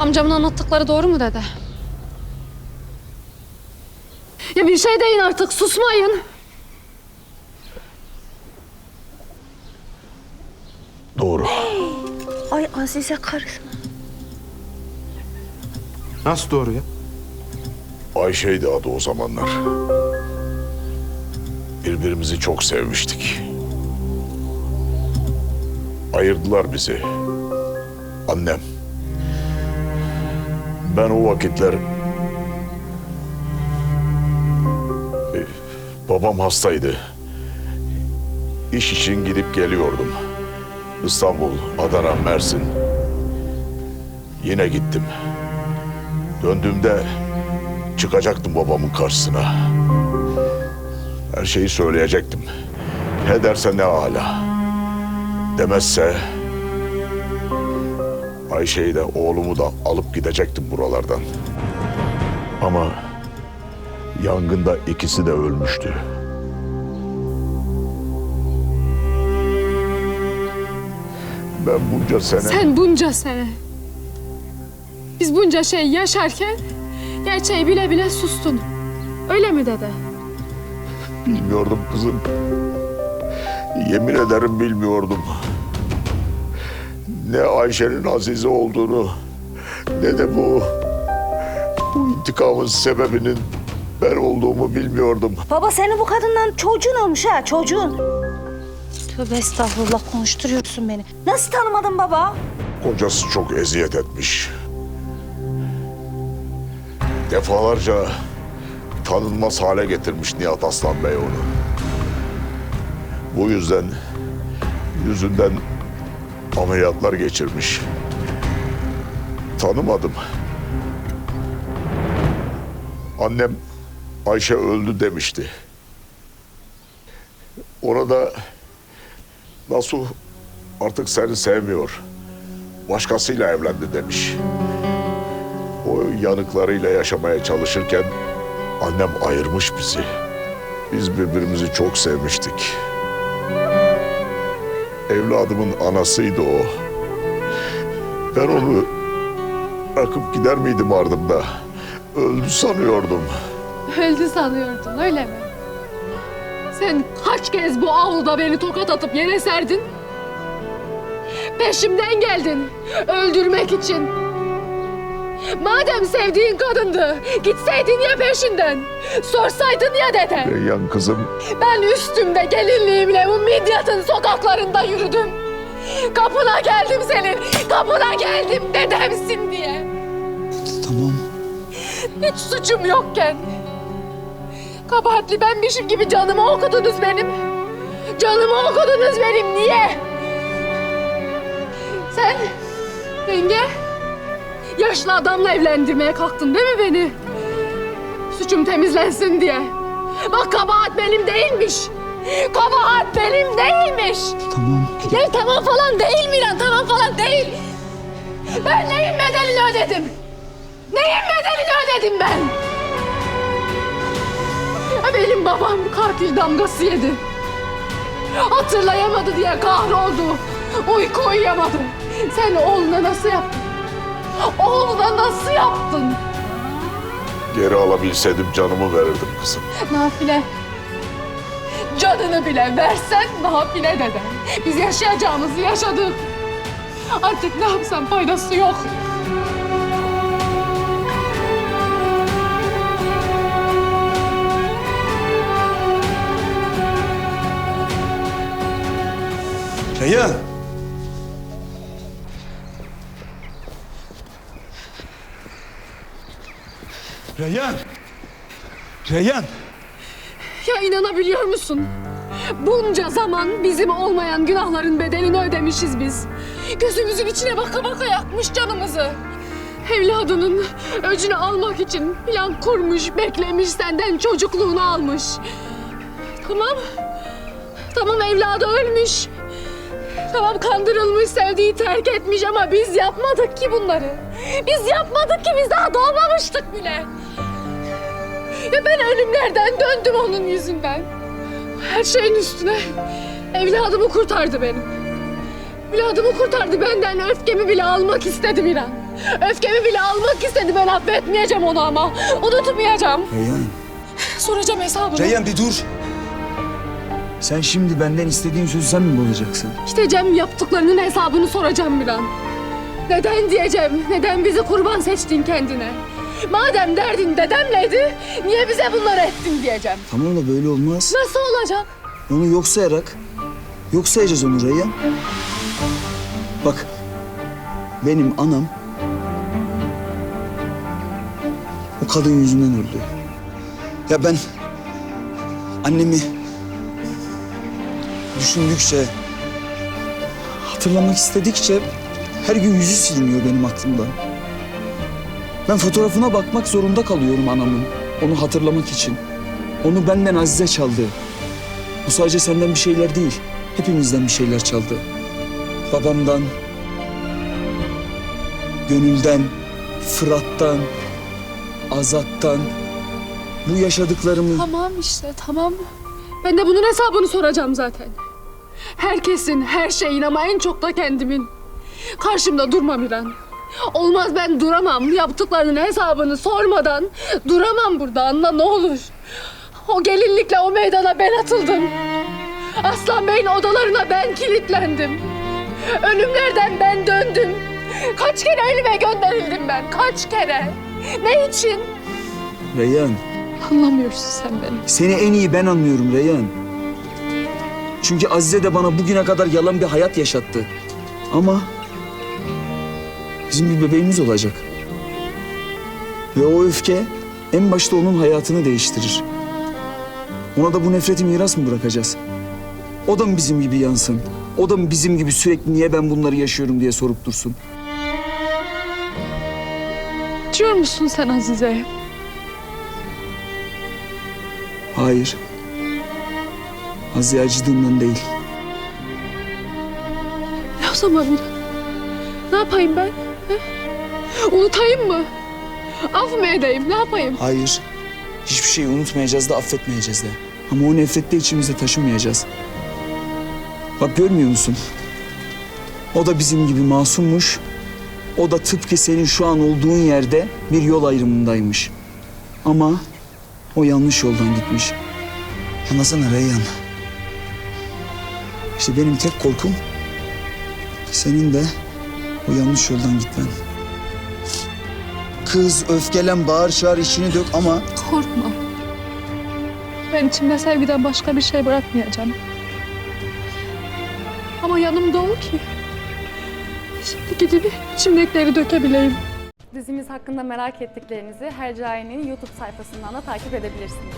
Amcamın anlattıkları doğru mu dede? Ya bir şey deyin artık susmayın. Doğru. Ay Azize karısı. Nasıl doğru ya? Ayşe'ydi adı o zamanlar. Birbirimizi çok sevmiştik. Ayırdılar bizi. Annem. Ben o vakitler... e, Babam hastaydı. İş için gidip geliyordum. İstanbul, Adana, Mersin. Yine gittim. Döndüğümde çıkacaktım babamın karşısına. Her şeyi söyleyecektim. Ne derse ne hala. Demezse Ayşe'yi de oğlumu da alıp gidecektim buralardan. Ama yangında ikisi de ölmüştü. Ben bunca sene... Sen bunca sene. Biz bunca şey yaşarken gerçeği bile bile sustun. Öyle mi dede? Bilmiyordum kızım. Yemin ederim bilmiyordum. Ne Ayşe'nin Azize olduğunu ne de bu bu intikamın sebebinin ben olduğumu bilmiyordum. Baba senin bu kadından çocuğun olmuş ha çocuğun. Tövbe estağfurullah konuşturuyorsun beni. Nasıl tanımadın baba? Kocası çok eziyet etmiş. Defalarca tanınmaz hale getirmiş Nihat Aslan Bey onu. Bu yüzden yüzünden ameliyatlar geçirmiş. Tanımadım. Annem Ayşe öldü demişti. Ona da Nasuh artık seni sevmiyor başkasıyla evlendi demiş. O yanıklarıyla yaşamaya çalışırken annem ayırmış bizi. Biz birbirimizi çok sevmiştik. Evladımın anasıydı o. Ben onu bırakıp gider miydim ardımda? Öldü sanıyordum. Öldü sanıyordun öyle mi? Sen kaç kez bu avluda beni tokat atıp yere serdin? Peşimden geldin. Öldürmek için. Madem sevdiğin kadındı, gitseydin ya peşinden. Sorsaydın ya dede. Reyyan kızım Ben üstümde gelinliğimle bu Midyat'ın sokaklarında yürüdüm. Kapına geldim senin, kapına geldim dedemsin diye. Tamam. Hiç suçum yokken. Kabahatli benmişim gibi canımı okudunuz benim. Canımı okudunuz benim, niye? Sen, yenge, yaşlı adamla evlendirmeye kalktın değil mi beni? Suçum temizlensin diye. Bak kabahat benim değilmiş. Kabahat benim değilmiş. Tamam. Ya tamam falan değil Miran, tamam falan değil. Ben neyin bedelini ödedim? Neyin bedelini ödedim ben? Benim babam katil damgası yedi. Hatırlayamadı diye kahroldu. Uyku uyuyamadı. Sen oğluna nasıl yaptın? Oğluna nasıl yaptın? geri alabilseydim canımı verirdim kızım. Nafile. Canını bile versen nafile dede. Biz yaşayacağımızı yaşadık. Artık ne yapsam faydası yok. Reyhan. Reyhan. Reyhan. Ya inanabiliyor musun? Bunca zaman bizim olmayan günahların bedelini ödemişiz biz. Gözümüzün içine baka baka yakmış canımızı. Evladının öcünü almak için plan kurmuş, beklemiş, senden çocukluğunu almış. Tamam. Tamam evladı ölmüş. Tamam kandırılmış, sevdiği terk etmiş ama biz yapmadık ki bunları. Biz yapmadık ki biz daha doğmamıştık bile. Ya ben ölümlerden döndüm onun yüzünden. Her şeyin üstüne evladımı kurtardı benim. Evladımı kurtardı benden öfkemi bile almak istedim İran. Öfkemi bile almak istedi. Ben affetmeyeceğim onu ama. Unutmayacağım. Reyhan. Soracağım hesabını. Reyhan bir dur. Sen şimdi benden istediğin sözü sen mi bozacaksın? Gideceğim yaptıklarının hesabını soracağım bir an. Neden diyeceğim? Neden bizi kurban seçtin kendine? Madem derdin dedemleydi, niye bize bunları ettin diyeceğim. Tamam da böyle olmaz. Nasıl olacak? Onu yok sayarak, yok sayacağız onu Reyhan. Bak, benim anam o kadın yüzünden öldü. Ya ben annemi düşündükçe, hatırlamak istedikçe her gün yüzü siliniyor benim aklımdan. Ben fotoğrafına bakmak zorunda kalıyorum anamın. Onu hatırlamak için. Onu benden Azize çaldı. Bu sadece senden bir şeyler değil. Hepimizden bir şeyler çaldı. Babamdan, Gönülden, Fırat'tan, Azat'tan. Bu yaşadıklarımı... Tamam işte, tamam. Ben de bunun hesabını soracağım zaten. Herkesin, her şeyin ama en çok da kendimin. Karşımda durma Miran. Olmaz ben duramam. Yaptıklarının hesabını sormadan duramam burada anla ne olur. O gelinlikle o meydana ben atıldım. Aslan Bey'in odalarına ben kilitlendim. Ölümlerden ben döndüm. Kaç kere elime gönderildim ben. Kaç kere. Ne için? Reyhan, Anlamıyorsun sen beni. seni en iyi ben anlıyorum Reyhan. Çünkü Azize de bana bugüne kadar yalan bir hayat yaşattı. Ama bizim bir bebeğimiz olacak. Ve o öfke en başta onun hayatını değiştirir. Ona da bu nefreti miras mı bırakacağız? O da mı bizim gibi yansın? O da mı bizim gibi sürekli niye ben bunları yaşıyorum diye sorup dursun? Diyor musun sen Azize? Hayır. Azize acıdığından değil. Ne o zaman Miran? Ne yapayım ben? he? Unutayım mı? Af mı edeyim? Ne yapayım? Hayır. Hiçbir şeyi unutmayacağız da affetmeyeceğiz de. Ama o nefrette içimizde taşımayacağız. Bak görmüyor musun? O da bizim gibi masummuş. O da tıpkı senin şu an olduğun yerde bir yol ayrımındaymış. Ama o yanlış yoldan gitmiş. Anlasana Reyhan. İşte benim tek korkum senin de o yanlış yoldan gitmen. Kız öfkelen bağır çağır içini dök ama Korkma. Ben içimde sevgiden başka bir şey bırakmayacağım. Ama yanımda ol ki. Şimdi gidip içimdekileri dökebileyim. Dizimiz hakkında merak ettiklerinizi Hercai'nin YouTube sayfasından da takip edebilirsiniz.